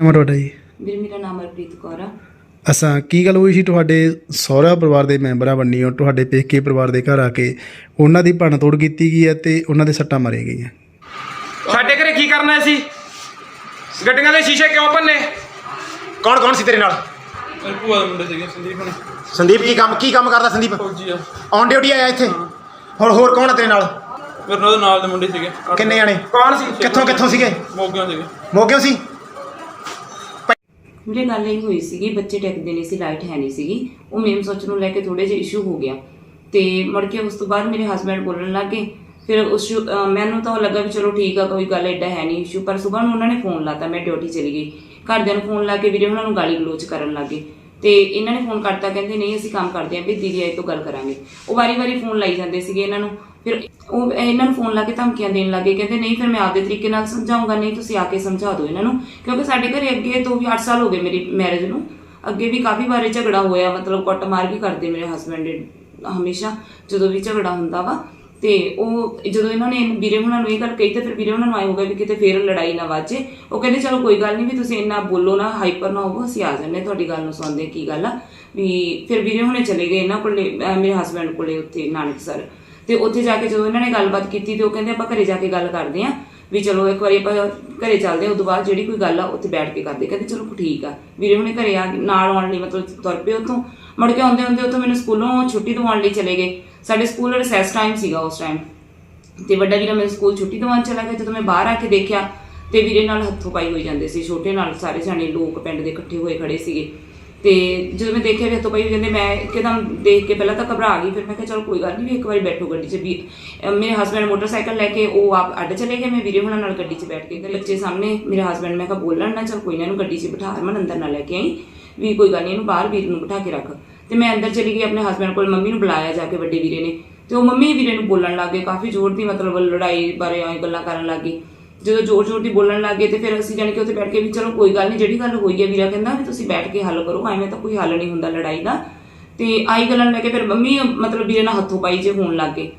ਨਾਮ ਆ ਤੁਹਾਡਾ ਜੀ? ਵੀਰ ਮੇਰਾ ਨਾਮ ਹਰਪ੍ਰੀਤ ਕੌਰ ਆ। ਅਸਾਂ ਕੀ ਗੱਲ ਹੋਈ ਸੀ ਤੁਹਾਡੇ ਸਹੁਰਾ ਪਰਿਵਾਰ ਦੇ ਮੈਂਬਰਾਂ ਬੰਨੀਓ ਤੁਹਾਡੇ ਪੇਕੇ ਪਰਿਵਾਰ ਦੇ ਘਰ ਆ ਕੇ ਉਹਨਾਂ ਦੀ ਭੰਨ ਤੋੜ ਕੀਤੀ ਗਈ ਹੈ ਤੇ ਉਹਨਾਂ ਦੇ ਸੱਟਾਂ ਮਾਰੀਆਂ ਗਈਆਂ? ਸਾਡੇ ਘਰੇ ਕੀ ਕਰਨਾ ਸੀ? ਗੱਡੀਆਂ ਦੇ ਸ਼ੀਸ਼ੇ ਕਿਉਂ ਭੰਨੇ? ਕੌਣ ਕੌਣ ਸੀ ਤੇਰੇ ਨਾਲ? ਮੇਰੇ ਭੂਆ ਦੇ ਮੁੰਡੇ ਸੀਗੇ ਸੰਦੀਪ ਨੇ ਸੰਦੀਪ ਕੀ ਕੰਮ ਕੀ ਕੰਮ ਕਰਦਾ ਸੰਦੀਪ? ਫੌਜੀ ਆ। ਔਨ ਡਿਊਟੀ ਆਇਆ ਇੱਥੇ? ਹੋਰ ਹੋਰ ਕੌਣ ਆ ਤੇਰੇ ਨਾਲ? ਮੇਰੇ ਨਾਲ ਉਹਦੇ ਨਾਲ ਦੇ ਮੁੰਡੇ ਸੀਗੇ। ਕਿੰਨੇ ਜਾਣੇ? ਕੌਣ ਸੀ? ਕਿੱਥੋਂ ਕਿੱਥੋਂ ਸੀਗੇ? ਮੋਗਿਆਂ ਸੀਗੇ। ਮੋਗਿਓ ਸੀ? ਵੀਰੇ ਗੱਲ ਇਹ ਹੋਈ ਸੀਗੀ, ਬੱਚੇ ਟਿਕਦੇ ਨਹੀਂ ਸੀ ਲਾਈਟ ਹੈ ਨਹੀਂ ਸੀਗੀ। ਉਹ ਮੇਮ ਸੋਚ ਨੂੰ ਲੈ ਕੇ ਥੋੜੇ ਜਿਹਾ ਇਸ਼ੂ ਹੋ ਗਿਆ। ਤੇ ਮੁੜ ਕੇ ਉਸ ਤੋਂ ਬਾਅਦ ਮੇਰੇ ਹਸਬੰਡ ਬੋਲਣ ਲੱਗੇ ਫਿਰ ਉਸ ਮੈਨੂੰ ਤਾਂ ਲੱਗਾ ਵੀ ਚਲੋ ਠੀਕ ਆ, ਕੋਈ ਗੱਲ ਐਡਾ ਹੈ ਨਹੀਂ ਇਸ਼ੂ ਪਰ ਸਵੇਰ ਨੂੰ ਉਹਨਾਂ ਨੇ ਫੋਨ ਲਾਤਾ, ਮੈਂ ਡਿਊਟੀ ਚਲੀ ਗਈ। ਘਰਦਿਆਂ ਨੂੰ ਫੋਨ ਲਾ ਕੇ ਵੀਰੇ ਉਹਨਾਂ ਨੂੰ ਗਾਲੀ ਗਲੋਚ ਕਰਨ ਲੱਗੇ ਤੇ ਇਹਨਾਂ ਨੇ ਫੋਨ ਕਰਤਾ, ਕਹਿੰਦੇ ਨਹੀਂ ਅਸੀਂ ਕੰਮ ਕਰਦੇ ਆਂ ਵੀ ਦੀਦੀ ਤੋਂ ਗੱਲ ਕਰਾਂਗੇ। ਉਹ ਵਾਰੀ-ਵਾਰੀ ਫੋਨ ਲਾਈ ਜਾਂਦੇ ਸੀਗੇ ਇਹਨਾਂ ਨੂੰ। ਫਿਰ ਉਹ ਇਹਨਾਂ ਨੂੰ ਫੋਨ ਲਾ ਕੇ ਧਮਕੀਆਂ ਦੇਣ ਲੱਗੇ, ਕਹਿੰਦੇ ਨਹੀਂ ਫਿਰ ਮੈਂ ਆਪਦੇ ਤਰੀਕੇ ਨਾਲ ਸਮਝਾਉਂਗਾ, ਨਹੀਂ ਤੁਸੀਂ ਆ ਕੇ ਸਮਝਾ ਦਿਓ ਇਹਨਾਂ ਨੂੰ। ਕਿਉਂਕਿ ਸਾਡੇ ਘਰੇ ਅੱਗੇ ਤੋਂ ਵੀ 8 ਸਾਲ ਹੋ ਗਏ ਮੇਰੀ ਮੈਰਿਜ ਨੂੰ। ਅੱਗੇ ਵੀ ਕਾਫੀ ਵਾਰੀ ਝਗੜਾ ਹੋਇਆ, ਮਤਲਬ ਕੁੱਟਮਾਰ ਵੀ ਕਰਦੇ ਮੇਰੇ ਹਸਬੰਡ ਹਮੇਸ਼ਾ, ਜਦੋਂ ਵੀ ਝਗੜਾ ਹੁੰਦਾ ਵਾ। ਤੇ ਉਹ ਜਦੋਂ ਇਹਨਾਂ ਨੇ ਵੀਰੇ ਉਹਨਾਂ ਨੂੰ ਇਹ ਗੱਲ ਕਹੀ ਤੇ ਫਿਰ ਵੀਰੇ ਉਹਨਾਂ ਨੂੰ ਆਏ ਹੋ ਗਿਆ ਵੀ ਕਿਤੇ ਫੇਰ ਲੜਾਈ ਨਾ ਵਾਜੇ। ਉਹ ਕਹਿੰਦੇ ਚਲੋ ਕੋਈ ਗੱਲ ਨਹੀਂ ਵੀ ਤੁਸੀਂ ਇੰਨਾ ਬੋਲੋ ਨਾ ਹਾਈਪਰ ਨਾ ਹੋਵੋ ਅਸੀਂ ਆ ਜੰਨੇ ਤੁਹਾਡੀ ਗੱਲ ਨੂੰ ਸੁਣਦੇ ਹਾਂ, ਕੀ ਗੱਲ ਆ? ਵੀ ਫਿਰ ਵੀਰੇ ਹੁਣੇ ਚਲੇ ਗਏ ਇਹਨਾਂ ਕੋਲੇ ਮੇਰੇ ਹਸਬੰਡ ਕੋਲੇ ਉੱਥੇ ਨਾਨਕਸਰ ਤੇ ਉੱਥੇ ਜਾ ਕੇ ਜਦੋਂ ਇਹਨਾਂ ਨੇ ਗੱਲਬਾਤ ਕੀਤੀ ਤੇ ਉਹ ਕਹਿੰਦੇ ਆਪਾਂ ਘਰੇ ਜਾ ਕੇ ਗੱਲ ਕਰਦੇ ਆਂ ਵੀ ਚਲੋ ਇੱਕ ਵਾਰੀ ਆਪਾਂ ਘਰੇ ਚੱਲਦੇ ਹਾਂ ਉਦੋਂ ਬਾਅਦ ਜਿਹੜੀ ਕੋਈ ਗੱਲ ਆ ਉੱਥੇ ਬੈਠ ਕੇ ਕਰਦੇ ਕਹਿੰਦੇ ਚਲੋ ਠੀਕ ਆ। ਵੀਰੇ ਹੁਣੇ ਘਰੇ ਆ ਨਾਲ ਆਉਣ ਲਈ ਮਤਲਬ ਤੁਰ ਪਏ ਉੱਥੋਂ। ਮੁੜ ਕੇ ਆਉਂਦੇ ਆਉਂਦੇ ਉੱਥੋਂ ਮੈਨੂੰ ਸਕੂਲੋਂ ਛੁੱਟੀ ਦਵਾਉਣ ਲਈ ਚਲੇ ਗਏ। ਸਾਡੇ ਸਕੂਲ ਰਿਸੈਸ ਟਾਈਮ ਸੀਗਾ ਉਸ ਟਾਈਮ ਤੇ ਵੱਡਾ ਵੀਰਾ ਮੇਰੇ ਸਕੂਲ ਛੁੱਟੀ ਦਿਵਾਉਣ ਚਲਾ ਗਿਆ, ਜਦੋਂ ਮੈਂ ਬਾਹਰ ਆ ਕੇ ਦੇਖਿਆ, ਤੇ ਵੀਰੇ ਨਾਲ ਹੱਥੋਂ ਪਾਈ ਹੋਈ ਜਾਂਦੇ ਸੀ, ਛੋਟੇ ਨਾਲ ਸਾਰੇ ਜਾਣੇ ਲੋਕ ਪਿੰਡ ਦੇ ਇਕੱਠੇ ਹੋਏ ਖੜੇ ਸੀਗੇ। ਤੇ ਜਦੋਂ ਮੈਂ ਦੇਖਿਆ ਵੀ ਹੱਥੋਂ ਪਾਈ ਹੋਈ ਜਾਂਦੇ, ਮੈਂ ਇੱਕਦਮ ਦੇਖ ਕੇ ਪਹਿਲਾਂ ਤਾਂ ਘਬਰਾ ਗਈ, ਫਿਰ ਮੈਂ ਕਿਹਾ, ਚਲ ਕੋਈ ਗੱਲ ਨਹੀਂ ਵੀ ਇੱਕ ਵਾਰੀ ਬੈਠੋ ਗੱਡੀ 'ਚ ਵੀ। ਮੇਰੇ ਹਸਬੰਡ ਮੋਟਰਸਾਈਕਲ ਲੈ ਕੇ ਉਹ ਆਪ ਅੱਡ ਚਲੇ ਗਏ, ਮੈਂ ਵੀਰੇ ਹੁਣਾਂ ਨਾਲ ਗੱਡੀ 'ਚ ਬੈਠ ਕੇ ਘਰੇ ਬੱਚੇ ਸਾਹਮਣੇ ਮੇਰੇ ਹਸਬੰਡ ਮੈਂ ਕਿਹਾ, ਬੋਲਣ ਨਾ ਚਲ, ਕੋਈ ਨਾ ਇਹਨੂੰ ਗੱਡੀ 'ਚ ਬਿਠਾ ਹਰਮਨ ਅੰਦਰ ਨਾ ਲੈ ਕੇ ਆਈ। ਵੀ ਕੋਈ ਗੱਲ ਨਹੀਂ ਇਹਨੂੰ ਬਾਹਰ ਵੀਰ ਨੂੰ ਬਿਠਾ ਕੇ ਰੱਖ। ਤੇ ਮੈਂ ਅੰਦਰ ਚਲੀ ਗਈ, ਆਪਣੇ ਹਸਬੰਡ ਕੋਲ ਮੰਮੀ ਨੂੰ ਬੁਲਾਇਆ ਜਾ ਕੇ ਵੱਡੇ ਵੀਰੇ ਨੇ। ਤੇ ਉਹ ਮੰਮੀ ਵੀਰੇ ਨੂੰ ਬੋਲਣ ਲੱਗ ਗਏ, ਕਾਫੀ ਜ਼ੋਰ ਦੀ ਮਤਲਬ ਲੜਾਈ ਬਾਰੇ ਆਏ ਗੱਲਾਂ ਕਰਨ ਲੱਗ ਗਏ। ਜਦੋਂ ਜ਼ੋਰ ਜ਼ੋਰ ਦੀ ਬੋਲਣ ਲੱਗ ਗਏ ਤੇ ਫਿਰ ਅਸੀਂ ਜਾਣੀ ਕਿ ਉੱਥੇ ਬੈਠ ਕੇ ਵੀ ਚਲੋ ਕੋਈ ਗੱਲ ਨਹੀਂ, ਜਿਹੜੀ ਗੱਲ ਹੋਈ ਹੈ ਵੀਰਾ ਕਹਿੰਦਾ ਵੀ ਤੁਸੀਂ ਬੈਠ ਕੇ ਹੱਲ ਕਰੋ, ਐਵੇਂ ਤਾਂ ਕੋਈ ਹੱਲ ਨਹੀਂ ਹੁੰਦਾ ਲੜਾਈ ਦਾ। ਤੇ ਆਈ ਗੱਲਾਂ ਨੂੰ ਲੈ ਕੇ ਫਿਰ ਮੰਮੀ ਮਤਲਬ ਵੀਰੇ ਨਾਲ ਹੱਥੋਂ ਪਾਈ ਜੇ ਹੋਣ ਲੱਗ ਗਏ।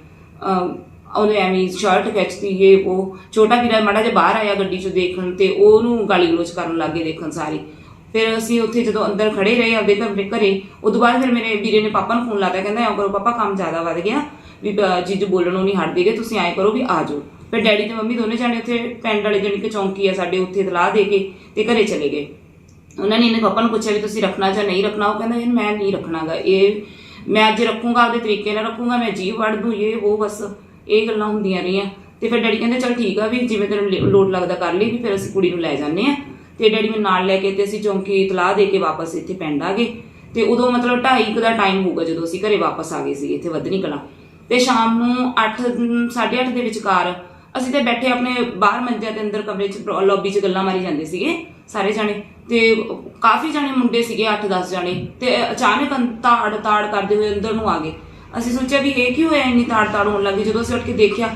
ਉਹਨੇ ਐਵੇਂ ਸ਼ਰਟ ਖਿੱਚਤੀ ਇਹ ਉਹ। ਛੋਟਾ ਵੀਰਾ ਮਾੜਾ ਜਿਹਾ ਬਾਹਰ ਆਇਆ ਗੱਡੀ 'ਚੋਂ ਦੇਖਣ ਤੇ ਉਹਨੂੰ ਗਾਲੀ ਗਲੋਚ ਕਰਨ ਲੱਗ ਗਏ ਦੇਖਣ ਸਾਰੇ। ਫਿਰ ਅਸੀਂ ਉੱਥੇ ਜਦੋਂ ਅੰਦਰ ਖੜੇ ਰਹੇ ਆਪਦੇ ਘਰ ਘਰੇ, ਉਦੋਂ ਬਾਅਦ ਫਿਰ ਮੇਰੇ ਵੀਰੇ ਨੇ ਪਾਪਾ ਨੂੰ ਫੋਨ ਲਾਤਾ, ਕਹਿੰਦਾ, ਐਂ ਕਰੋ, ਪਾਪਾ ਕੰਮ ਜ਼ਿਆਦਾ ਵੱਧ ਗਿਆ, ਵੀ ਬ- ਜੀਜੂ ਬੋਲਣੋਂ ਨਹੀਂ ਹਟਦੇਗੇ ਤੁਸੀਂ ਐਂ ਕਰੋ ਵੀ ਆ ਜਾਓ। ਫਿਰ ਡੈਡੀ ਤੇ ਮੰਮੀ ਦੋਨੇ ਜਾਣੇ ਉੱਥੇ ਪਿੰਡ ਵਾਲੇ ਜਾਣੀ ਕਿ ਚੌਂਕੀ ਆ ਸਾਡੇ, ਉੱਥੇ ਇਤਲਾਹ ਦੇ ਕੇ ਤੇ ਘਰੇ ਚਲੇ ਗਏ। ਉਹਨਾਂ ਨੇ ਇਹਨੇ ਪਾਪਾ ਨੂੰ ਪੁੱਛਿਆ ਵੀ ਤੁਸੀਂ ਰੱਖਣਾ ਜਾਂ ਨਹੀਂ ਰੱਖਣਾ, ਉਹ ਕਹਿੰਦਾ, ਯਾਰ, ਮੈਂ ਨਹੀਂ ਰੱਖਣਾਗਾ, ਇਹ ਮੈਂ ਅੱਜ ਰੱਖੂੰਗਾ, ਆਪਦੇ ਤਰੀਕੇ ਨਾਲ ਰੱਖੂੰਗਾ, ਮੈਂ ਜੀ ਵੜ ਦੂੰ, ਇਹ, ਉਹ ਬਸ, ਇਹ ਗੱਲਾਂ ਹੁੰਦੀਆਂ ਰਹੀਆਂ। ਤੇ ਫਿਰ ਡੈਡੀ ਕਹਿੰਦੇ, ਚਲ ਠੀਕ ਆ ਵੀ, ਜਿਵੇਂ ਤੈਨੂੰ ਲੇ- ਲੋਡ ਲੱਗਦਾ ਕਰ ਲਈ, ਵੀ ਫਿਰ ਅਸੀਂ ਕੁੜੀ ਨੂੰ ਲੈ ਜਾਂਦੇ ਆ। ਤੇ ਡੈਡੀ ਮੈਨੂੰ ਨਾਲ ਲੈ ਕੇ ਤੇ ਅਸੀਂ ਚੌਂਕੀ ਇਤਲਾਹ ਦੇ ਕੇ ਵਾਪਸ ਇੱਥੇ ਪਿੰਡ ਆ ਗਏ। ਤੇ ਉਦੋਂ ਮਤਲਬ 2:30 ਦਾ ਟਾਈਮ ਹੋਊਗਾ ਜਦੋਂ ਅਸੀਂ ਘਰੇ ਵਾਪਸ ਆ ਗਏ ਸੀ, ਇੱਥੇ ਵਧਨੀ ਕਲਾਂ। ਤੇ ਸ਼ਾਮ ਨੂੰ 8 8:30 ਦੇ ਵਿਚਕਾਰ ਅਸੀਂ ਤੇ ਬੈਠੇ ਆਪਣੇ ਬਾਹਰ ਮੰਜਿਆਂ ਦੇ ਅੰਦਰ ਕਮਰੇ 'ਚ ਲੌਬੀ 'ਚ ਗੱਲਾਂ ਮਾਰੀ ਜਾਂਦੇ ਸੀਗੇ ਸਾਰੇ ਜਾਣੇ। ਤੇ ਕਾਫੀ ਜਾਣੇ ਮੁੰਡੇ ਸੀਗੇ 8-10 ਜਾਣੇ। ਤੇ ਅਚਾਨਕ ਤਾੜ ਤਾੜ ਕਰਦੇ ਹੋਏ ਅੰਦਰ ਨੂੰ ਆ ਗਏ। ਅਸੀਂ ਸੋਚਿਆ ਵੀ ਇਹ ਕੀ ਹੋਇਆ ਇੰਨੀ ਤਾੜ ਤਾੜ ਹੋਣ ਲੱਗੀ ਜਦੋਂ ਅਸੀਂ ਉੱਠ ਕੇ ਦੇਖਿਆ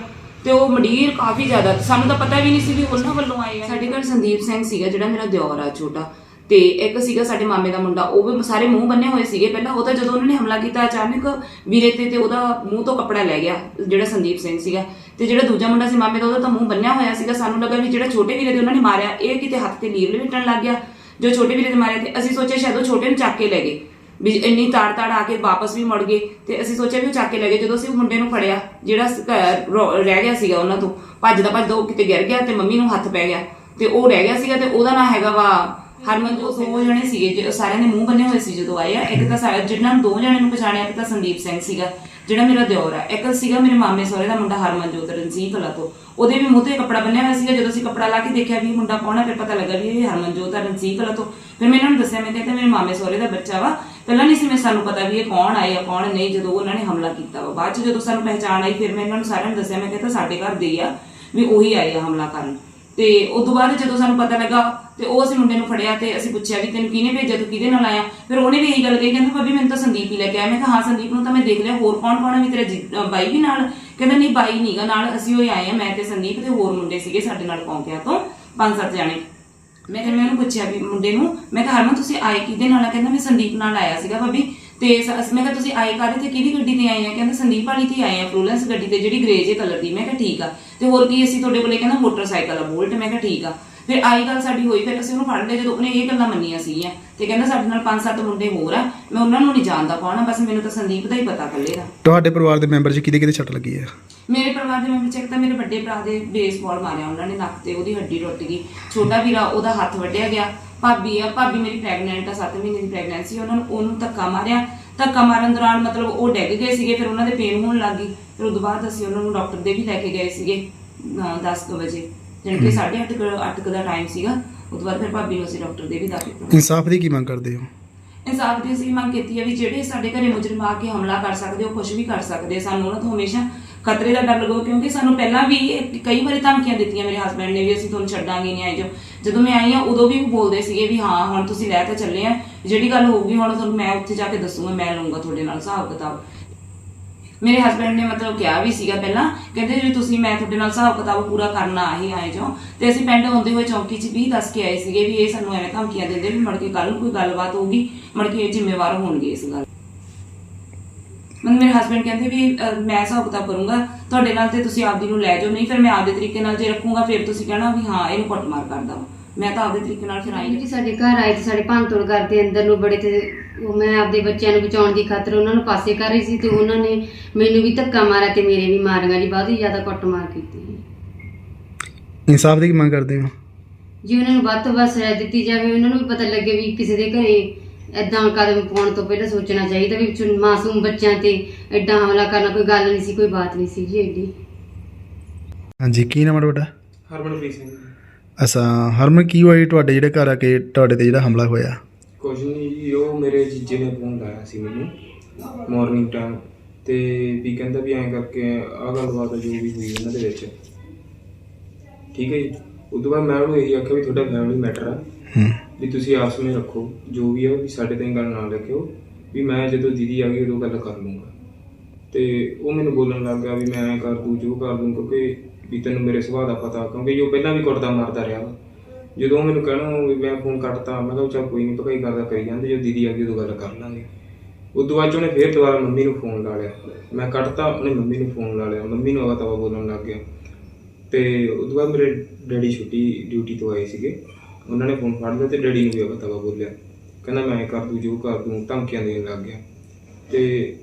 ਤੇ ਉਹ ਮੰਡੀਰ ਕਾਫੀ ਜ਼ਿਆਦਾ ਸਾਨੂੰ ਤਾਂ ਪਤਾ ਵੀ ਨਹੀਂ ਸੀ ਵੀ ਉਹਨਾਂ ਵੱਲੋਂ ਆਏ ਆ। ਸਾਡੇ ਘਰ ਸੰਦੀਪ ਸਿੰਘ ਸੀਗਾ, ਜਿਹੜਾ ਮੇਰਾ ਦਿਓਰ ਆ ਛੋਟਾ। ਤੇ ਇੱਕ ਸੀਗਾ ਸਾਡੇ ਮਾਮੇ ਦਾ ਮੁੰਡਾ, ਉਹ ਵੀ ਸਾਰੇ ਮੂੰਹ ਬੰਨੇ ਹੋਏ ਸੀਗੇ। ਪਹਿਲਾਂ ਉਹ ਤਾਂ ਜਦੋਂ ਉਹਨਾਂ ਨੇ ਹਮਲਾ ਕੀਤਾ, ਅਚਾਨਕ ਵੀਰੇ ਤੇ ਤੇ ਉਹਦਾ ਮੂੰਹ ਤੋਂ ਕੱਪੜਾ ਲੈ ਗਿਆ, ਜਿਹੜਾ ਸੰਦੀਪ ਸਿੰਘ ਸੀਗਾ। ਤੇ ਜਿਹੜਾ ਦੂਜਾ ਮੁੰਡਾ ਸੀ ਮਾਮੇ ਦਾ, ਉਹਦਾ ਤਾਂ ਮੂੰਹ ਬੰਨਿਆ ਹੋਇਆ ਸੀਗਾ। ਸਾਨੂੰ ਲੱਗਾ ਵੀ ਜਿਹੜਾ ਛੋਟੇ ਵੀਰੇ ਤੇ ਉਹਨਾਂ ਨੇ ਮਾਰਿਆ, ਇਹ ਕਿਤੇ ਹੱਥ ਤੇ ਲੀਰ ਲਪੇਟਣ ਲੱਗ ਗਿਆ। ਜੋ ਛੋਟੇ ਵੀਰੇ ਦੇ ਮਾਰਿਆ ਤੇ ਅਸੀਂ ਸੋਚਿਆ ਸ਼ਾਇਦ ਉਹ ਛੋਟੇ ਨੂੰ ਚੱਕ ਕੇ ਲੈ ਗਏ। ਵੀ ਇੰਨੀ ਤਾੜ ਤਾੜ ਆ ਕੇ ਵਾਪਸ ਵੀ ਮੁੜ ਗਏ ਤੇ ਅਸੀਂ ਸੋਚਿਆ ਵੀ ਉਹ ਚੱਕ ਕੇ ਲੈ ਗਏ, ਜਦੋਂ ਅਸੀਂ ਮੁੰਡੇ ਨੂੰ ਫੜਿਆ, ਜਿਹੜਾ ਘਰ ਰਹਿ ਗਿਆ ਸੀਗਾ ਉਹਨਾਂ ਤੋਂ, ਭੱਜਦਾ ਭੱਜਦਾ ਉਹ ਕਿਤੇ ਗਿਰ ਗਿਆ ਤੇ ਮੰਮੀ ਨੂੰ ਹੱਥ ਪੈ ਗਿਆ ਤੇ ਉਹ ਰਹਿ ਗਿਆ ਸੀਗਾ ਤੇ ਉਹਦਾ ਨਾਂ ਹੈਗਾ ਵਾ ਹਰਮਨਜੋਤ ਸਿੰਘ ਉਹ ਜਣੇ ਸੀਗੇ ਜਿਹੜੇ ਸਾਰਿਆਂ ਦੇ ਮੂੰਹ ਬੰਨੇ ਹੋਏ ਸੀ ਜਦੋਂ ਆਏ ਆ। ਇੱਕ ਤਾਂ ਸਾ- ਜਿਹਨਾਂ ਨੂੰ ਦੋ ਜਣੇ ਨੂੰ ਪਛਾਣਿਆ, ਇੱਕ ਤਾਂ ਸੰਦੀਪ ਸਿੰਘ ਸੀਗਾ, ਜਿਹੜਾ ਮੇਰਾ ਦਿਓਰ ਆ। ਇੱਕ ਸੀਗਾ ਮੇਰੇ ਮਾਮੇ ਸਹੁਰੇ ਦਾ ਮੁੰਡਾ ਹਰਮਨਜੋਤ ਰਣਜੀਤ ਕਲਾ ਤੋਂ। ਉਹਦੇ ਵੀ ਮੂੰਹ ਤੇ ਕੱਪੜਾ ਬੰਨਿਆ ਹੋਇਆ ਸੀਗਾ, ਜਦੋਂ ਅਸੀਂ ਕੱਪੜਾ ਲਾ ਕੇ ਦੇਖਿਆ ਵੀ ਇਹ ਮੁੰਡਾ ਕੌਣ ਆ, ਫਿਰ ਪਤਾ ਲੱਗਾ ਵੀ ਇਹ ਹਰਮਨਜੋਤ ਆ ਰਣਜੀਤ ਕਲਾ ਤੋਂ। ਫਿਰ ਮੈਂ ਇਹਨਾਂ ਨੂੰ ਦੱਸਿਆ, ਮੈਂ ਕਿਹਾ ਮੇਰੇ ਮਾਮੇ ਸਹੁਰੇ ਦਾ ਬੱਚਾ ਵਾ। ਪਹਿਲਾਂ ਨਹੀਂ ਸੀ ਮੈਂ ਸਾਨੂੰ ਪਤਾ ਵੀ ਇਹ ਕੌਣ ਆਏ ਆ, ਕੌਣ ਨਹੀਂ, ਜਦੋਂ ਉਹਨਾਂ ਨੇ ਹਮਲਾ ਕੀਤਾ ਵਾ। ਬਾਅਦ ਚ ਜਦੋਂ ਸਾਨੂੰ ਪਹਿਚਾਣ ਆਈ, ਫਿਰ ਮੈਂ ਇਹਨਾਂ ਨੂੰ ਸਾਰਿਆਂ ਨੂੰ ਦੱਸਿਆ, ਮੈਂ ਕਿਹਾ ਤਾਂ ਸਾਡੇ ਘਰ ਦੇ ਹੀ ਆ, ਵੀ ਉਹੀ ਆਏ ਆ ਹਮਲਾ ਕਰਨ। ਤੇ ਉਸ ਤੋਂ ਬਾਅਦ ਜਦੋਂ ਸਾਨੂੰ ਪਤਾ ਲੱਗਾ ਤੇ ਉਹ ਅਸੀਂ ਮੁੰਡੇ ਨੂੰ ਫੜਿਆ ਤੇ ਅਸੀਂ ਪੁੱਛਿਆ ਵੀ ਤੈਨੂੰ ਕਿਹਨੇ ਭੇਜਿਆ, ਤੂੰ ਕਿਹਦੇ ਨਾਲ ਆਇਆ? ਫਿਰ ਉਹਨੇ ਵੀ ਇਹੀ ਗੱਲ ਕਹੀ, ਕਹਿੰਦਾ, ਭਾਬੀ, ਮੈਨੂੰ ਤਾਂ ਸੰਦੀਪ ਹੀ ਲੈ ਕੇ ਆਇਆ। ਮੈਂ ਕਿਹਾ, ਹਾਂ, ਸੰਦੀਪ ਨੂੰ ਤਾਂ ਮੈਂ ਦੇਖ ਲਿਆ। ਹੋਰ ਕੌਣ ਕੌਣ ਆ? ਵੀ ਤੇਰਾ ਜੀ- ਅਹ, ਬਾਈ ਵੀ ਨਾਲ? ਕਹਿੰਦਾ, ਨਹੀਂ, ਬਾਈ ਨਹੀਂਗਾ ਨਾਲ ਅਸੀਂ ਉਹ ਆਏ ਆ, ਮੈਂ ਤੇ ਸੰਦੀਪ ਤੇ ਹੋਰ ਮੁੰਡੇ ਸੀਗੇ ਸਾਡੇ ਨਾਲ ਪੌਂਕਿਆ ਤੋਂ, ਪੰਜ ਸੱਤ ਜਾਣੇ। ਮੈਂ ਕਿਹਾ ਮੈਂ ਉਹਨੂੰ ਪੁੱਛਿਆ ਵੀ ਮੁੰਡੇ ਨੂੰ, ਮੈਂ ਕਿਹਾ, ਹਰਮਨ, ਤੁਸੀਂ ਆਏ ਕਿਹਦੇ ਨਾਲ ਆ? ਕਹਿੰਦਾ, ਮੈਂ ਸੰਦੀਪ ਨਾਲ ਆਇਆ ਸੀਗਾ, ਭਾਬੀ। ਤੇ ਸ- ਅਸੀਂ- ਮੈਂ ਕਿਹਾ, ਤੁਸੀਂ ਆਏ ਕਾਹਦੇ ਤੇ? ਕਿਹਦੀ ਗੱਡੀ ਤੇ ਆਏ ਆ? ਕਹਿੰਦਾ, ਸੰਦੀਪ ਵਾਲੀ ਤੇ ਆਏ ਆ ਫਲੋਰੈਂਸ ਗੱਡੀ ਤੇ, ਜਿਹੜੀ ਗ੍ਰੇ ਜੇ ਕਲਰ ਦੀ। ਮੈਂ ਕਿਹਾ, ਠੀਕ ਆ। ਤੇ ਹੋਰ ਕੀ, ਅਸੀਂ ਤੁਹਾਡੇ ਕੋਲੇ ਕਹਿੰਦਾ, ਮੋਟਰਸਾਈਕਲ ਆ, ਬੋਲਟ। ਮੈਂ ਕਿਹਾ, ਠੀਕ ਆ। ਫਿਰ ਆਈ ਗੱਲ ਸਾਡੀ ਹੋਈ ਫਿਰ ਅਸੀਂ ਉਹਨੂੰ ਫੜ ਲਿਆ ਜਦੋਂ ਉਹਨੇ ਇਹ ਗੱਲਾਂ ਮੰਨੀਆਂ ਸੀਗੀਆਂ। ਤੇ ਕਹਿੰਦਾ ਸਾਡੇ ਨਾਲ ਪੰਜ ਸੱਤ ਮੁੰਡੇ ਹੋਰ ਆ ਮੈਂ ਉਹਨਾਂ ਨੂੰ ਨਹੀਂ ਜਾਣਦਾ ਕੌਣ ਆ ਬਸ ਮੈਨੂੰ ਤਾਂ ਸੰਦੀਪ ਦਾ ਹੀ ਪਤਾ ਇਕੱਲੇ ਦਾ। ਤੁਹਾਡੇ ਪਰਿਵਾਰ ਦੇ ਮੈਂਬਰ 'ਚ ਕਿਹਦੇ ਕਿਹਦੇ ਸੱਟ ਲੱਗੀ ਹੈ ਮੇਰੇ ਪਰਿਵਾਰ ਦੇ ਮੈਂਬਰ ਚ ਇੱਕ ਤਾਂ ਮੇਰੇ ਵੱਡੇ ਭਰਾ ਦੇ ਬੇਸਬਾਲ ਮਾਰਿਆ ਉਹਨਾਂ ਨੇ ਨੱਕ ਤੇ ਉਹਦੀ ਹੱਡੀ ਟੁੱਟ ਗਈ। ਛੋਟਾ ਵੀਰਾ ਉਹਦਾ ਹੱਥ ਵੱਢਿਆ ਗਿਆ। ਭਾਬੀ ਆ ਭਾਬੀ ਮੇਰੀ ਪ੍ਰੈਗਨੈਂਟ ਆ 7 ਮਹੀਨੇ ਦੀ ਪ੍ਰੈਗਨੈਂਸੀ ਉਹਨਾਂ ਨੂੰ ਉਹਨੂੰ ਧੱਕਾ ਮਾਰਿਆ। ਧੱਕਾ ਮਾਰਨ ਦੌਰਾਨ ਮਤਲਬ ਉਹ ਡਿੱਗ ਗਏ ਸੀਗੇ ਫਿਰ ਉਹਨਾਂ ਦੇ ਪੇਨ ਹੋਣ ਲੱਗ ਗਈ ਫਿਰ ਤੋਂ ਬਾਅਦ ਅਸੀਂ ਉਹਨਾਂ ਨੂੰ ਡਾਕਟਰ ਦੇ ਵੀ ਲੈ ਕੇ ਗਏ ਸੀਗੇ 10 ਵਜੇ। ਜਾਣੀ ਕਿ 8:30 ਅੱਠ ਕੁ ਦਾ ਟਾਈਮ ਸੀਗਾ ਉਸ ਤੋਂ ਬਾਅਦ ਫਿਰ ਭਾਬੀ ਨੂੰ ਅਸੀਂ ਡਾਕਟਰ ਦੇ ਵੀ ਦਾਖਲ ਕਰਾਇਆ ਇਨਸਾਫ ਦੀ ਕੀ ਮੰਗ ਕਰਦੇ ਹੋ? ਇਨਸਾਫ ਦੀ ਅਸੀਂ ਮੰਗ ਕੀਤੀ ਹੈ ਵੀ ਜਿਹੜੇ ਸਾਡੇ ਘਰੇ ਮੁਜਰਮ ਆ ਕੇ ਹਮਲਾ ਕਰ ਸਕਦੇ ਉਹ ਕੁਝ ਵੀ ਕਰ ਸਕਦੇ। ਸਾਨੂੰ ਉਹਨਾਂ ਤੋਂ ਹਮੇਸ਼ਾ ਖਤਰੇ ਦਾ ਡਰ ਲੱਗੋ ਕਿਉਂਕਿ ਸਾਨੂੰ ਪਹਿਲਾਂ ਵੀ ਇਹ ਕਈ ਵਾਰੀ ਧਮਕੀਆਂ ਦਿੱਤੀਆਂ ਮੇਰੇ ਹਸਬੰਡ ਨੇ ਵੀ ਅਸੀਂ ਤੁਹਾਨੂੰ ਛੱਡਾਂਗੇ ਨਹੀਂ ਆਏ ਜੋ। ਜਦੋਂ ਮੈਂ ਆਈ ਆ ਉਦੋਂ ਵੀ ਉਹ ਬੋਲਦੇ ਸੀਗੇ ਵੀ ਹਾਂ ਹੁਣ ਤੁਸੀਂ ਲੈ ਕੇ ਚੱਲੇ ਆ। ਜਿਹੜੀ ਗੱਲ ਹੋਊਗੀ ਹੁਣ ਤੁਹਾਨੂੰ ਮੈਂ ਉੱਥੇ ਜਾ ਕੇ ਦੱਸੂਗਾ ਮੈਂ ਲਊਂਗਾ ਤੁਹਾਡੇ ਨਾਲ ਹਿਸਾਬ ਕਿਤਾਬ ਮੇਰੇ ਹਸਬੰਡ ਨੇ ਮਤਲਬ ਕਿਹਾ ਵੀ ਸੀਗਾ ਪਹਿਲਾਂ ਕਹਿੰਦੇ ਵੀ ਤੁਸੀਂ ਮੈਂ ਤੁਹਾਡੇ ਨਾਲ ਹਿਸਾਬ ਕਿਤਾਬ ਪੂਰਾ ਕਰਨਾ ਆਹੀ ਆਏ ਜੋ। ਤੇ ਅਸੀਂ ਪਿੰਡ ਆਉਂਦੇ ਹੋਏ ਚੌਂਕੀ 'ਚ ਵੀ ਦੱਸ ਕੇ ਆਏ ਸੀਗੇ ਵੀ ਇਹ ਸਾਨੂੰ ਐਵੇਂ ਧਮਕੀਆਂ ਦਿੰਦੇ ਵੀ ਮੜ ਕੇ ਕੱਲ ਕੋਈ ਗੱਲਬਾਤ ਹੋਊਗੀ ਮੜ ਕੇ ਇਹ ਜ਼ਿੰਮੇਵਾਰ ਹੋਣਗੇ ਇਸ ਗੱਲ ਮਨ ਮੇਰੇ ਹਸਬੰਡ ਕਹਿੰਦੇ ਵੀ ਅਹ, ਮੈਂ ਹਿਸਾਬ ਕਿਤਾਬ ਕਰੂੰਗਾ ਤੁਹਾਡੇ ਨਾਲ ਤੇ ਤੁਸੀਂ ਆਪਦੀ ਨੂੰ ਲੈ ਜਾਓ ਨਹੀਂ ਫਿਰ ਮੈਂ ਆਪਦੇ ਤਰੀਕੇ ਨਾਲ ਜੇ ਰੱਖੂੰਗਾ ਫਿਰ ਤੁਸੀਂ ਕਹਿਣਾ ਵੀ ਹਾਂ ਇਹਨੂੰ ਕੁੱਟਮਾਰ ਕਰਦਾ ਵਾ। ਮੈਂ ਤਾਂ ਆਪਦੇ ਤਰੀਕੇ ਨਾਲ ਫਿਰ ਆਈ ਜੀ ਸਾਡੇ ਘਰ ਆਏ ਤੇ ਸਾਡੇ ਭੰਨਤੋੜ ਕਰਦੇ ਅੰਦਰ ਨੂੰ ਬੜੇ ਤੇ ਉਹ ਮੈਂ ਆਪਦੇ ਬੱਚਿਆਂ ਨੂੰ ਬਚਾਉਣ ਦੀ ਖਾਤਰ ਉਹਨਾਂ ਨੂੰ ਪਾਸੇ ਕਰ ਰਹੀ ਸੀ ਤੇ ਉਹਨਾਂ ਨੇ ਮੈਨੂੰ ਵੀ ਧੱਕਾ ਮਾਰਿਆ ਤੇ ਮੇਰੇ ਵੀ ਮਾਰੀਆਂ ਜੀ ਬਹੁਤ ਹੀ ਜ਼ਿਆਦਾ ਕੁੱਟਮਾਰ ਕੀਤੀ ਇਨਸਾਫ ਦੀ ਕੀ ਮੰਗ ਕਰਦੇ ਹੋ? ਜੀ ਉਹਨਾਂ ਨੂੰ ਵੱਧ ਤੋਂ ਵੱਧ ਸਜ਼ਾ ਦਿੱਤੀ ਜਾਵੇ ਉਹਨਾਂ ਨੂੰ ਵੀ ਪਤਾ ਲੱਗੇ ਵੀ ਕਿਸੇ ਦੇ ਘਰੇ ਐਦਾਂ ਕਦਮ ਪਾਉਣ ਤੋਂ ਪਹਿਲਾਂ ਸੋਚਣਾ ਚਾਹੀਦਾ ਵੀ ਮਾਸੂਮ ਬੱਚਿਆਂ ਤੇ ਐਡਾ ਹਮਲਾ ਕਰਨਾ ਕੋਈ ਗੱਲ ਨਹੀਂ ਸੀ ਕੋਈ ਬਾਤ ਨਹੀਂ ਸੀ ਜੀ ਐਡੀ ਹਾਂਜੀ ਕੀ ਨਾਮ ਹੈ ਤੁਹਾਡਾ? ਹਰਮਨਪ੍ਰੀਤ ਸਿੰਘ। ਅਸਾਂ ਹਰਮਨ ਕੀ ਹੋਇਆ ਜੀ ਤੁਹਾਡੇ ਜਿਹੜੇ ਘਰ ਆ ਕੇ ਤੁਹਾਡੇ ਤੇ ਜਿਹੜਾ ਹਮਲਾ ਹੋਇਆ? ਕੁਝ ਨਹੀਂ ਜੀ ਉਹ ਮੇਰੇ ਜੀਜੇ ਨੇ ਫੋਨ ਲਾਇਆ ਸੀ ਮੈਨੂੰ ਮਾਰਨਿੰਗ ਟਾਈਮ ਤੇ ਵੀ ਕਹਿੰਦਾ ਵੀ ਐਂ ਕਰਕੇ ਆਹ ਗੱਲਬਾਤ ਆ ਜੋ ਵੀ ਹੋਈ ਉਹਨਾਂ ਦੇ ਵਿੱਚ। ਠੀਕ ਹੈ ਜੀ? ਉਦੋਂ ਬਾਅਦ ਮੈਂ ਉਹਨੂੰ ਇਹੀ ਆਖਿਆ ਵੀ ਤੁਹਾਡਾ ਫੈਮਿਲੀ ਮੈਟਰ ਆ। ਹੂੰ। ਵੀ ਤੁਸੀਂ ਆਪਸ ਵਿੱਚ ਰੱਖੋ ਜੋ ਵੀ ਆ ਵੀ ਸਾਡੇ ਤੇ ਗੱਲ ਨਾ ਰੱਖਿਓ ਵੀ ਮੈਂ ਜਦੋਂ ਦੀਦੀ ਆ ਗਈ ਉਦੋਂ ਗੱਲ ਕਰ ਲੂੰਗਾ ਤੇ ਉਹ ਮੈਨੂੰ ਬੋਲਣ ਲੱਗ ਗਿਆ ਵੀ ਮੈਂ ਐਂ ਕਰ ਦੂੰ ਜੋ ਕਰ ਦੂੰ ਕਿਉਂਕਿ ਵੀ ਤੈਨੂੰ ਮੇਰੇ ਸੁਭਾਅ ਦਾ ਪਤਾ, ਕਿਉਂਕਿ ਜੋ ਪਹਿਲਾਂ ਵੀ ਕੁੱਟਦਾ, ਮਾਰਦਾ ਰਿਹਾ ਵਾ। ਜਦੋਂ ਮੈਨੂੰ ਕਹਿਣਾ ਵੀ ਮੈਂ ਫੋਨ ਕੱਟਤਾ, ਮੈਂ ਕਿਹਾ ਚੱਲ ਕੋਈ ਨਹੀਂ ਭਕਾਈ ਕਰਦਾ ਕਰੀ ਜਾਂਦੇ, ਜੋ ਦੀਦੀ ਆ ਗਈ ਉਦੋਂ ਗੱਲ ਕਰ ਲਾਂਗੇ। ਉਦੋਂ ਬਾਅਦ 'ਚ ਉਹਨੇ ਫੇਰ ਦੁਬਾਰਾ ਮੰਮੀ ਨੂੰ ਫੋਨ ਲਾ ਲਿਆ। ਮੈਂ ਕੱਟਤਾ, ਉਹਨੇ ਮੰਮੀ ਨੂੰ ਫੋਨ ਲਾ ਲਿਆ। ਮੰਮੀ ਨੂੰ ਆਵਾ ਤਵਾ ਬੋਲਣ ਲੱਗ ਗਿਆ। ਤੇ ਤੋਂ ਬਾਅਦ ਮੇਰੇ ਡੈਡੀ ਛੁੱਟੀ ਡਿਊਟੀ ਤੋਂ ਆਏ ਸੀਗੇ। ਉਹਨਾਂ ਨੇ ਫੋਨ ਫੜ ਲਿਆ ਤੇ ਡੈਡੀ ਨੂੰ ਵੀ ਆਵਾ ਤਵਾ ਬੋਲਿਆ। ਕਹਿੰਦਾ ਮੈਂ ਕਰ ਦੂੰ, ਜੋ ਕਰ ਦੂੰ, ਧਮਕੀਆਂ ਦੇਣ ਲੱਗ ਗਿਆ। ਤੇ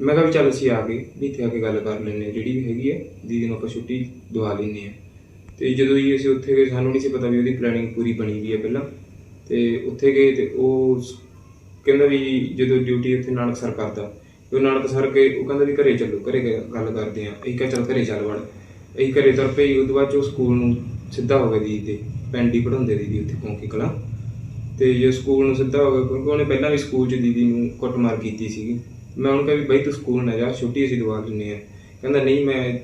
ਮੈਂ ਕਿਹਾ ਵੀ ਚੱਲ ਅਸੀਂ ਆ ਗਏ ਵੀ ਇੱਥੇ ਆ ਕੇ ਗੱਲ ਕਰ ਲੈਂਦੇ ਹਾਂ। ਜਿਹੜੀ ਵੀ ਹੈਗੀ ਹੈ, ਦੀਦੀ ਨੂੰ ਆਪਾਂ ਛੁੱਟੀ ਦਵਾ ਲੈਂਦੇ ਹਾਂ। ਤੇ ਜਦੋਂ ਹੀ ਅਸੀਂ ਉੱਥੇ ਗਏ, ਸਾਨੂੰ ਨਹੀਂ ਸੀ ਪਤਾ ਵੀ ਉਹਦੀ ਪਲੈਨਿੰਗ ਪੂਰੀ ਬਣੀ ਵੀ ਹੈ ਪਹਿਲਾਂ। ਤੇ ਉੱਥੇ ਗਏ ਤੇ ਉਹ ਕਹਿੰਦਾ ਵੀ ਜਦੋਂ ਡਿਊਟੀ ਉੱਥੇ ਨਾਨਕ ਸਰ ਕਰਦਾ। ਤੇ ਉਹ ਨਾਨਕ ਸਰ ਕੇ ਉਹ ਕਹਿੰਦਾ ਵੀ ਘਰੇ ਚੱਲੋ, ਘਰੇ ਗੱਲ ਕਰਦੇ ਆ ਅਸੀਂ ਕਿਹਾ ਚੱਲ ਘਰੇ ਚੱਲ ਵੜ। ਅਸੀਂ ਘਰੇ ਤੁਰ ਪਏ, ਉਹਦੇ ਬਾਅਦ ਚ ਉਹ ਸਕੂਲ ਨੂੰ ਸਿੱਧਾ ਹੋ ਗਿਆ ਦੀਦੀ ਤੇ ਪੈਂਡੀ ਹੀ ਪੜਾਉਂਦੇ ਦੀਦੀ ਉੱਥੇ ਕੌਂਕੀ ਕਲਾਂ। ਤੇ ਜੇ ਸਕੂਲ ਨੂੰ ਸਿੱਧਾ ਹੋ ਗਿਆ, ਕਿਉਂਕਿ ਉਹਨੇ ਪਹਿਲਾਂ ਵੀ ਸਕੂਲ 'ਚ ਦੀਦੀ ਨੂੰ ਕੁੱਟਮਾਰ ਕੀਤੀ ਸੀਗੀ। ਮੈਂ ਉਹਨੂੰ ਕਿਹਾ ਵੀ ਬਾਈ ਤੂੰ ਸਕੂਲ ਨਾ ਜਾ, ਛੁੱਟੀ ਅਸੀਂ ਦਵਾ ਦਿੰਨੇ ਆ ਕਹਿੰਦਾ, ਨਹੀਂ, ਮੈਂ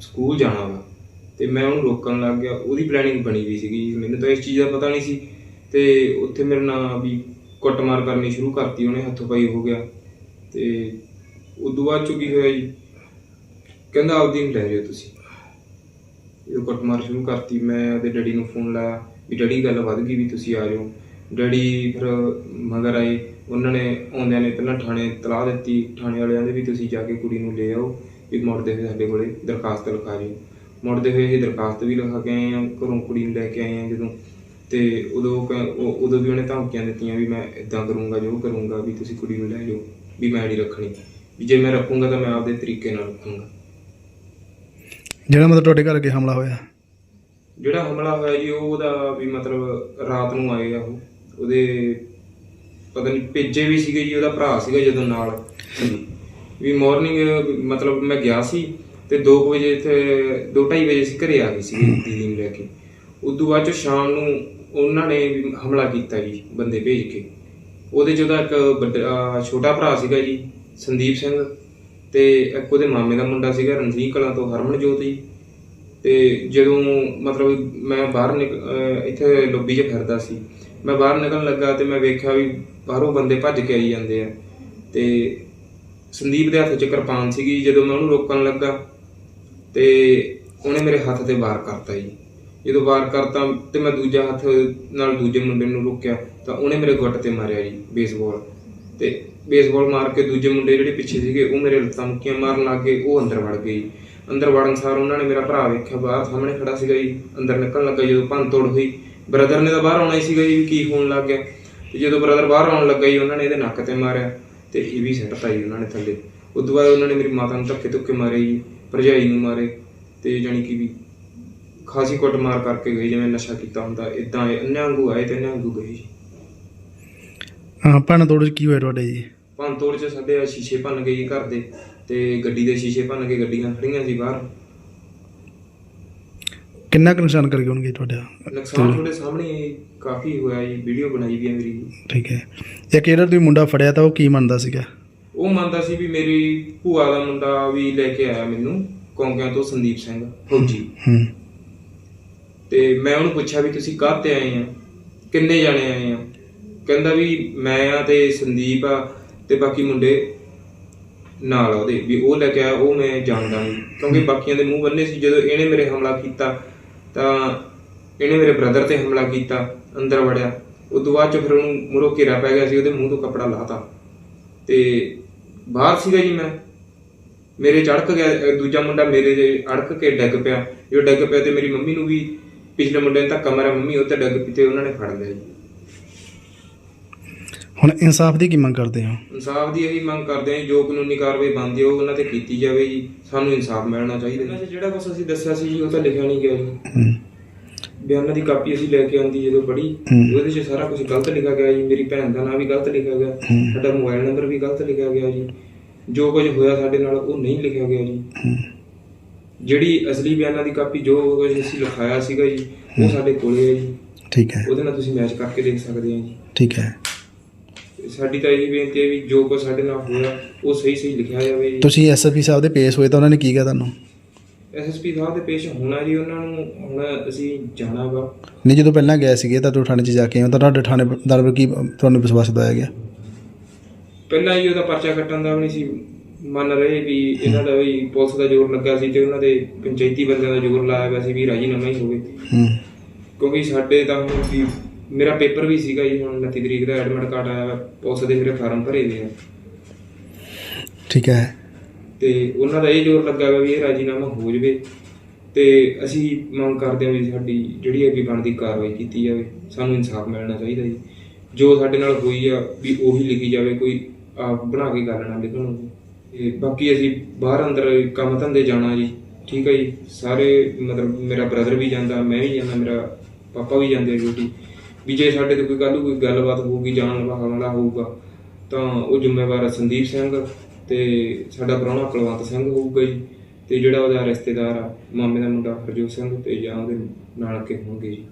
ਸਕੂਲ ਜਾਣਾ ਵਾ। ਤੇ ਮੈਂ ਉਹਨੂੰ ਰੋਕਣ ਲੱਗ ਗਿਆ। ਉਹਦੀ ਪਲੈਨਿੰਗ ਬਣੀ ਵੀ ਸੀਗੀ। ਮੈਨੂੰ ਤਾਂ ਇਸ ਚੀਜ਼ ਦਾ ਪਤਾ ਨਹੀਂ ਸੀ। ਤੇ ਉੱਥੇ ਮੇਰੇ ਨਾਲ ਵੀ ਕੁੱਟਮਾਰ ਕਰਨੀ ਸ਼ੁਰੂ ਕਰਤੀ ਉਹਨੇ, ਹੱਥੋਂ ਪਾਈ ਹੋ ਗਿਆ। ਤੇ ਉਦੋਂ ਬਾਅਦ ਚੁੱਕੀ ਹੋਇਆ ਜੀ? ਕਹਿੰਦਾ, ਆਪਦੀ ਨੂੰ ਲੈ ਜਾਓ ਤੁਸੀਂ। ਇਹ ਕੁੱਟਮਾਰ ਸ਼ੁਰੂ ਕਰਤੀ। ਮੈਂ ਉਹਦੇ ਡੈਡੀ ਨੂੰ ਫੋਨ ਲਾਇਆ ਵੀ, ਡੈਡੀ, ਗੱਲ ਵੱਧ ਗਈ ਵੀ ਤੁਸੀਂ ਆ ਜਾਓ। ਡੈਡੀ ਫਿਰ ਮਗਰ ਆਏ। ਉਹਨਾਂ ਨੇ ਆਉਂਦਿਆਂ ਨੇ ਪਹਿਲਾਂ ਥਾਣੇ ਤਲਾਹ ਦਿੱਤੀ ਥਾਣੇ ਵਾਲਿਆਂ ਦੇ ਵੀ ਤੁਸੀਂ ਜਾ ਕੇ ਕੁੜੀ ਨੂੰ ਲੈ ਆਓ ਵੀ ਮੁੜਦੇ ਹੋਏ ਸਾਡੇ ਕੋਲੇ ਦਰਖਾਸਤ ਲਿਖਾ ਜਿਓ ਮੁੜਦੇ ਹੋਏ ਇਹ ਦਰਖਾਸਤ ਵੀ ਲਿਖਾ ਕੇ ਆਏ ਆ ਘਰੋਂ ਕੁੜੀ ਨੂੰ ਲੈ ਕੇ ਆਏ ਆ ਜਦੋਂ। ਤੇ ਉਦੋਂ ਉਦੋਂ ਵੀ ਉਹਨੇ ਧਮਕੀਆਂ ਦਿੱਤੀਆਂ ਵੀ ਮੈਂ ਇਦਾਂ ਕਰੂੰਗਾ ਜੋ ਕਰੂੰਗਾ ਵੀ ਤੁਸੀਂ ਕੁੜੀ ਨੂੰ ਲੈ ਜਾਓ ਵੀ ਮੈਂ ਨਹੀਂ ਰੱਖਣੀ। ਵੀ ਜੇ ਮੈਂ ਰੱਖੂੰਗਾ ਤਾਂ ਮੈਂ ਆਪਦੇ ਤਰੀਕੇ ਨਾਲ ਰੱਖੂੰਗਾ। ਜਿਹੜਾ ਮਤਲਬ ਤੁਹਾਡੇ ਘਰ ਕੇ ਹਮਲਾ ਹੋਇਆ? ਜਿਹੜਾ ਹਮਲਾ ਹੋਇਆ ਜੀ ਉਹ ਉਹਦਾ ਵੀ ਮਤਲਬ ਰਾਤ ਨੂੰ ਆਏ ਆ ਉਹ। ਉਹਦੇ ਪਤਾ ਨਹੀਂ ਭੇਜੇ ਵੀ ਸੀਗੇ ਜੀ, ਉਹਦਾ ਭਰਾ ਸੀਗਾ ਜਦੋਂ ਨਾਲ। ਵੀ ਮਾਰਨਿੰਗ ਮਤਲਬ ਮੈਂ ਗਿਆ ਸੀ ਤੇ 2 ਵਜੇ ਇੱਥੇ 2:30 ਵਜੇ ਸੀ ਘਰੇ ਆ ਗਈ ਸੀ ਦੀਦੀ ਨੂੰ ਲੈ ਕੇ। ਤੋਂ ਬਾਅਦ ਚ ਸ਼ਾਮ ਨੂੰ ਉਹਨਾਂ ਨੇ ਵੀ ਹਮਲਾ ਕੀਤਾ ਜੀ, ਬੰਦੇ ਭੇਜ ਕੇ। ਉਹਦੇ ਚ ਉਹਦਾ ਇੱਕ ਵੱਡਾ ਛੋਟਾ ਭਰਾ ਸੀਗਾ ਜੀ, ਸੰਦੀਪ ਸਿੰਘ ਤੇ ਇੱਕ ਉਹਦੇ ਮਾਮੇ ਦਾ ਮੁੰਡਾ ਸੀਗਾ, ਰਣਜੀਤ ਕਲਾਂ ਤੋਂ ਹਰਮਨਜੋਤ ਜੀ। ਤੇ ਜਦੋਂ ਮਤਲਬ ਮੈਂ ਬਾਹਰ ਨਿਕ ਇੱਥੇ ਲੌਬੀ 'ਚ ਫਿਰਦਾ ਸੀ ਮੈਂ ਬਾਹਰ ਨਿਕਲਣ ਲੱਗਾ ਤੇ ਮੈਂ ਵੇਖਿਆ ਵੀ ਬਾਹਰੋਂ ਬੰਦੇ ਭੱਜ ਕੇ ਆਈ ਜਾਂਦੇ ਆ। ਤੇ ਸੰਦੀਪ ਦੇ ਹੱਥ 'ਚ ਕਿਰਪਾਨ ਸੀਗੀ, ਜਦੋਂ ਮੈਂ ਉਹਨੂੰ ਰੋਕਣ ਲੱਗਾ ਤੇ ਉਹਨੇ ਮੇਰੇ ਹੱਥ ਤੇ ਵਾਰ ਕਰਤਾ ਜੀ। ਜਦੋਂ ਵਾਰ ਕਰਤਾ ਤੇ ਮੈਂ ਦੂਜਾ ਹੱਥ ਨਾਲ ਦੂਜੇ ਮੁੰਡੇ ਨੂੰ ਰੋਕਿਆ ਤਾਂ ਉਹਨੇ ਮੇਰੇ ਗੁੱਟ ਤੇ ਮਾਰਿਆ ਜੀ ਬੇਸਬਾਲ ਤੇ ਬੇਸਬਾਲ ਮਾਰ ਕੇ ਦੂਜੇ ਮੁੰਡੇ ਜਿਹੜੇ ਪਿੱਛੇ ਸੀਗੇ, ਉਹ ਮੇਰੇ ਲੱਤਾਂ ਮੁੱਕੀਆਂ ਮਾਰਨ ਲੱਗ ਗਏ ਉਹ ਅੰਦਰ ਵੜ ਗਏ ਜੀ। ਅੰਦਰ ਵੜਨ ਸਾਰ ਉਹਨਾਂ ਨੇ ਮੇਰਾ ਭਰਾ ਵੇਖਿਆ, ਬਾਹਰ ਸਾਹਮਣੇ ਖੜਾ ਸੀਗਾ ਜੀ, ਅੰਦਰ ਨਿਕਲਣ ਲੱਗਾ ਜਦੋਂ ਭੰਨ ਤੋੜ ਹੋਈ। ਬ੍ਰਦਰ ਨੇ ਤਾਂ ਬਾਹਰ ਆਉਣਾ ਹੀ ਸੀਗਾ ਜੀ ਕੀ ਹੋਣ ਲੱਗ ਗਿਆ। ਤੇ ਜਦੋਂ ਬ੍ਰਦਰ ਬਾਹਰ ਆਉਣ ਲੱਗਾ ਜੀ ਉਹਨਾਂ ਨੇ ਇਹਦੇ ਨੱਕ ਤੇ ਮਾਰਿਆ ਤੇ ਇਹ ਵੀ ਸਿੱਟਤਾ ਜੀ ਉਹਨਾਂ ਨੇ ਥੱਲੇ। ਤੋਂ ਬਾਅਦ ਉਹਨਾਂ ਨੇ ਮੇਰੀ ਮਾਤਾ ਨੂੰ ਧੱਕੇ ਧੁੱਕੇ ਮਾਰੇ ਜੀ ਭਰਜਾਈ ਨੂੰ ਮਾਰੇ ਤੇ ਜਾਣੀ ਕਿ ਵੀ ਖਾਸੀ ਕੁੱਟ ਮਾਰ ਕਰਕੇ ਗਏ ਜਿਵੇਂ ਨਸ਼ਾ ਕੀਤਾ ਹੁੰਦਾ ਇਦਾਂ ਅੰਨ੍ਹਾਂ ਵਾਂਗੂ ਆਏ ਤੇ ਅੰਨ੍ਹਾਂ ਵਾਂਗੂ ਗਏ ਜੀ। ਹਾਂ ਭੰਨ ਤੋੜ 'ਚ ਕੀ ਹੋਇਆ ਤੁਹਾਡੇ ਜੀ? ਭੰਨ ਤੋੜ ਚ ਸਾਡੇ ਸ਼ੀਸ਼ੇ ਭੰਨ ਗਏ ਜੀ ਘਰ ਦੇ ਤੇ ਗੱਡੀ ਦੇ ਸ਼ੀਸ਼ੇ ਭੰਨ ਕੇ ਗੱਡੀਆਂ ਖੜੀਆਂ ਸੀ ਬਾਹਰ। ਕਿੰਨਾ ਕੁ ਨੁਕਸਾਨ ਕਰ ਗਏ ਹੋਣਗੇ ਤੁਹਾਡਾ? ਨੁਕਸਾਨ ਤੁਹਾਡੇ ਸਾਹਮਣੇ ਕਾਫੀ ਹੋਇਆ ਜੀ ਵੀਡੀਓ ਬਣਾਈ ਵੀ ਹੈ ਮੇਰੀ। ਠੀਕ ਹੈ। ਇੱਕ ਜਿਹੜਾ ਤੁਸੀਂ ਮੁੰਡਾ ਫੜਿਆ ਤਾਂ ਉਹ ਕੀ ਮੰਨਦਾ ਸੀਗਾ? ਉਹ ਮੰਨਦਾ ਸੀ ਵੀ ਮੇਰੀ ਭੂਆ ਦਾ ਮੁੰਡਾ ਵੀ ਲੈ ਕੇ ਆਇਆ ਮੈਨੂੰ ਕੌਂਕਿਆਂ ਤੋਂ ਸੰਦੀਪ ਸਿੰਘ ਫੌਜੀ। ਹੂੰ ਤੇ ਮੈਂ ਉਹਨੂੰ ਪੁੱਛਿਆ ਵੀ ਤੁਸੀਂ ਕਾਹ ਤੇ ਆਏ ਆ ਕਿੰਨੇ ਜਾਣੇ ਆਏ ਆ ਕਹਿੰਦਾ ਵੀ ਮੈਂ ਆ ਤੇ ਸੰਦੀਪ ਆ ਤੇ ਬਾਕੀ ਮੁੰਡੇ ਨਾਲ ਆ ਉਹਦੇ ਵੀ ਉਹ ਲੈ ਕੇ ਆਇਆ ਉਹ ਮੈਂ ਜਾਣਦਾ ਨਹੀਂ। ਕਿਉਂਕਿ ਬਾਕੀਆਂ ਦੇ ਮੂੰਹ ਬੰਨੇ ਸੀ ਜਦੋਂ ਇਹਨੇ ਮੇਰੇ ਹਮਲਾ ਕੀਤਾ ਤਾਂ ਇਹਨੇ ਮੇਰੇ ਬ੍ਰਦਰ ਤੇ ਹਮਲਾ ਕੀਤਾ, ਅੰਦਰ ਵੜਿਆ। ਉਦੋਂ ਬਾਅਦ ਚ ਫਿਰ ਉਹਨੂੰ ਮੁਰੋ ਘੇਰਾ ਪੈ ਗਿਆ ਸੀ, ਉਹਦੇ ਮੂੰਹ ਤੋਂ ਕੱਪੜਾ ਲਾਤਾ। ਤੇ ਬਾਹਰ ਸੀਗਾ ਜੀ ਮੈਂ। ਮੇਰੇ ਚੜਕ ਗਿਆ ਦੂਜਾ ਮੁੰਡਾ ਮੇਰੇ ਦੇ ਅੜਕ ਕੇ ਡੱਗ ਪਿਆ। ਜੋ ਡੱਗ ਪਿਆ ਤੇ ਮੇਰੀ ਮੰਮੀ ਨੂੰ ਵੀ, ਪਿਛਲੇ ਮੁੰਡੇ ਨੇ ਧੱਕਾ ਮਾਰਿਆ, ਮੰਮੀ ਉਹ ਤੇ ਡਿੱਗ ਪਈ ਉਹਨਾਂ ਨੇ ਫੜ ਲਿਆ ਜੀ। ਹੁਣ ਇਨਸਾਫ ਦੀ ਕੀ ਮੰਗ ਕਰਦੇ ਹੋ? ਇਨਸਾਫ ਦੀ ਇਹੀ ਮੰਗ ਕਰਦੇ ਹਾਂ ਜੀ, ਜੋ ਕਾਨੂੰਨੀ ਕਾਰਵਾਈ ਬਣਦੀ ਹੈ ਉਹ ਉਹਨਾਂ ਤੇ ਕੀਤੀ ਜਾਵੇ ਜੀ। ਸਾਨੂੰ ਇਨਸਾਫ ਮਿਲਣਾ ਚਾਹੀਦਾ ਜੀ। ਜਿਹੜਾ ਕੁਝ ਅਸੀਂ ਦੱਸਿਆ ਸੀ ਜੀ ਉਹ ਤਾਂ ਲਿਖਿਆ ਨਹੀਂ ਗਿਆ ਜੀ। ਹੂੰ। ਬਿਆਨਾਂ ਦੀ ਕਾਪੀ ਅਸੀਂ ਲੈ ਕੇ ਆਂਦੀ ਜਦੋਂ ਪੜ੍ਹੀ ਹੂੰ। ਉਹਦੇ 'ਚ ਸਾਰਾ ਕੁਝ ਗਲਤ ਲਿਖਿਆ ਗਿਆ ਜੀ। ਮੇਰੀ ਭੈਣ ਦਾ ਨਾਮ ਵੀ ਗਲਤ ਲਿਖਿਆ ਗਿਆ। ਹੂੰ। ਸਾਡਾ ਮੋਬਾਈਲ ਨੰਬਰ ਵੀ ਗਲਤ ਲਿਖਿਆ ਗਿਆ ਜੀ। ਜੋ ਕੁਝ ਹੋਇਆ ਸਾਡੇ ਨਾਲ ਉਹ ਨਹੀਂ ਲਿਖਿਆ ਗਿਆ ਜੀ। ਹੂੰ। ਜਿਹੜੀ ਅਸਲੀ ਬਿਆਨਾਂ ਦੀ ਕਾਪੀ ਜੋ ਕੁਝ ਅਸੀਂ ਲਿਖਾਇਆ ਸੀਗਾ ਜੀ ਉਹ ਸਾਡੇ ਕੋਲੇ ਹੈ ਜੀ। ਠੀਕ ਹੈ। ਉਹਦੇ ਨਾਲ ਤੁਸੀਂ ਮੈਚ ਕਰਕੇ ਦੇਖ ਸਕਦੇ ਆ ਜੀ। ਠੀਕ ਹੈ। ਸਾਡੀ ਤਾਂ ਇਹ ਬੇਨਤੀ ਹੈ ਵੀ ਜੋ ਕੁਝ ਸਾਡੇ ਨਾਲ ਹੋਇਆ ਉਹ ਸਹੀ ਸਹੀ ਲਿਖਿਆ ਜਾਵੇ। ਜੀ ਤੁਸੀਂ ਐਸਐਸਪੀ ਸਾਹਿਬ ਦੇ ਪੇਸ਼ ਹੋਏ ਤਾਂ ਉਹਨਾਂ ਨੇ ਕੀ ਕਿਹਾ ਤੁਹਾਨੂੰ? ਐਸਐਸਪੀ ਸਾਹਿਬ ਦੇ ਪੇਸ਼ ਹੋਣਾ ਜੀ ਉਹਨਾਂ ਨੂੰ ਹੁਣ ਅਸੀਂ ਜਾਣਾ ਵਾ। ਨਹੀਂ ਜਦੋਂ ਪਹਿਲਾਂ ਗਏ ਸੀਗੇ ਤਾਂ ਤੁਸੀਂ ਥਾਣੇ 'ਚ ਜਾ ਕੇ ਆਏ ਹੋ ਤਾਂ ਤੁਹਾਡੇ ਥਾਣੇਦਾਰ ਵੱਲ ਕੀ ਤੁਹਾਨੂੰ ਵਿਸ਼ਵਾਸ ਦਿਵਾਇਆ ਗਿਆ? ਪਹਿਲਾਂ ਹੀ ਉਹਦਾ ਪਰਚਾ ਕੱਟਣ ਦਾ ਵੀ ਨਹੀਂ ਸੀ ਮੰਨ ਰਹੇ ਵੀ ਇਹਨਾਂ ਦਾ ਵੀ ਪੁਲਿਸ ਦਾ ਜ਼ੋਰ ਲੱਗਾ ਸੀ ਤੇ ਉਹਨਾਂ ਦੇ ਪੰਚਾਇਤੀ ਬੰਦਿਆਂ ਦਾ ਜ਼ੋਰ ਲਾਇਆ ਗਿਆ ਸੀ ਵੀ ਰਾਜੀਨਾਮਾ ਹੀ ਹੋਵੇ। ਹੂੰ। ਕਿਉਂਕਿ ਸਾਡੇ ਤਾਂ ਹੁਣ ਵੀ ਮੇਰਾ ਪੇਪਰ ਵੀ ਸੀਗਾ ਜੀ ਹੁਣ 29 ਤਰੀਕ ਦਾ ਐਡਮਿਟ ਕਾਰਡ ਆਇਆ ਪੁਲਿਸ ਦੇ ਮੇਰੇ ਫਾਰਮ ਭਰੇ ਹੋਏ ਆ। ਠੀਕ ਹੈ। ਤੇ ਉਹਨਾਂ ਦਾ ਇਹ ਜ਼ੋਰ ਲੱਗਾ ਵਾ ਵੀ ਇਹ ਰਾਜੀਨਾਮਾ ਹੋ ਜਵੇ। ਤੇ ਅਸੀਂ ਮੰਗ ਕਰਦੇ ਹਾਂ ਵੀ ਸਾਡੀ ਜਿਹੜੀ ਅੱਗੇ ਬਣਦੀ ਕਾਰਵਾਈ ਕੀਤੀ ਜਾਵੇ। ਸਾਨੂੰ ਇਨਸਾਫ ਮਿਲਣਾ ਚਾਹੀਦਾ ਜੀ। ਜੋ ਸਾਡੇ ਨਾਲ ਹੋਈ ਆ ਵੀ ਉਹੀ ਲਿਖੀ ਜਾਵੇ ਕੋਈ ਆਪ ਬਣਾ ਕੇ ਗੱਲ ਨਾ ਲਿਖਣ ਤੇ ਬਾਕੀ ਅਸੀਂ ਬਾਹਰ ਅੰਦਰ ਕੰਮ ਧੰਦੇ ਜਾਣਾ ਜੀ। ਠੀਕ ਹੈ ਜੀ। ਸਾਰੇ ਮਤਲਬ ਮੇਰਾ ਬ੍ਰਦਰ ਵੀ ਜਾਂਦਾ ਮੈਂ ਵੀ ਜਾਂਦਾ ਮੇਰਾ ਪਾਪਾ ਵੀ ਜਾਂਦੇ ਡਿਊਟੀ ਵੀ ਜੇ ਸਾਡੇ ਤੇ ਕੋਈ ਕੱਲ ਕੋਈ ਗੱਲਬਾਤ ਹੋਊਗੀ ਜਾਣ ਦਾ ਹਮਲਾ ਹੋਊਗਾ ਤਾਂ ਉਹ ਜ਼ਿੰਮੇਵਾਰ ਆ ਸੰਦੀਪ ਸਿੰਘ ਤੇ ਸਾਡਾ ਪ੍ਰਾਹੁਣਾ ਕੁਲਵੰਤ ਸਿੰਘ ਹੋਊਗਾ ਜੀ। ਤੇ ਜਿਹੜਾ ਉਹਦਾ ਰਿਸ਼ਤੇਦਾਰ ਆ ਮਾਮੇ ਦਾ ਮੁੰਡਾ ਹਰਜੋਤ ਸਿੰਘ ਤੇ ਜਾਂ ਉਹਦੇ ਨਾਲ ਕੇ ਹੋਣਗੇ ਜੀ।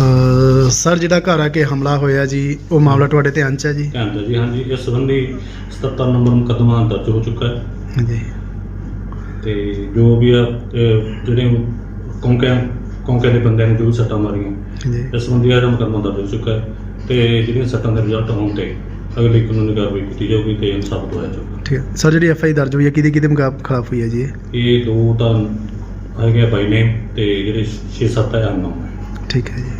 ਅ, ਸਰ ਜਿਹੜਾ ਘਰ ਆ ਕੇ ਹਮਲਾ ਹੋਇਆ ਜੀ ਉਹ ਮਾਮਲਾ ਤੁਹਾਡੇ ਧਿਆਨ 'ਚ ਹੈ ਜੀ? ਦਿਓ ਜੀ ਹਾਂਜੀ ਇਸ ਸੰਬੰਧੀ 77 ਨੰਬਰ ਮੁਕੱਦਮਾ ਦਰਜ ਹੋ ਚੁੱਕਾ ਹੈ। ਹਾਂਜੀ। ਤੇ ਜੋ ਵੀ ਆ ਜਿਹੜੇ ਕੌਂਕੇ ਕੌਂਕੇ ਦੇ ਬੰਦਿਆਂ ਨੇ ਜੋ ਵੀ ਸੱਟਾਂ ਮਾਰੀਆਂ। ਜੀ। ਇਸ ਸੰਬੰਧੀ ਇਹਦਾ ਮੁਕੱਦਮਾ ਦਰਜ ਹੋ ਚੁੱਕਾ ਹੈ ਤੇ ਜਿਹੜੀਆਂ ਸੱਟਾਂ ਦੇ ਰਿਜ਼ਲਟ ਆਉਣ ਤੇ ਅਗਲੀ ਕਾਨੂੰਨੀ ਕਾਰਵਾਈ ਕੀਤੀ ਜਾਊਗੀ ਤੇ ਇਨਸਾਫ ਦਵਾਇਆ ਜਾਊਗਾ। ਠੀਕ ਹੈ। ਸਰ ਜਿਹੜੀ ਐਫ ਆਈ ਦਰਜ ਹੋਈ ਹੈ ਕਿਹਦੇ ਕਿਹਦੇ ਮੁਕਾਬ ਖਿਲਾਫ ਹੋਈ ਹੈ ਜੀ ਇਹ? ਇਹ ਦੋ ਤਾਂ ਹੈਗੇ ਬਾਈ ਨੇਮ ਤੇ ਜਿਹੜੇ 6-7 ਹੈ ਅਨਨੋਨ ਠੀਕ ਹੈ ਜੀ।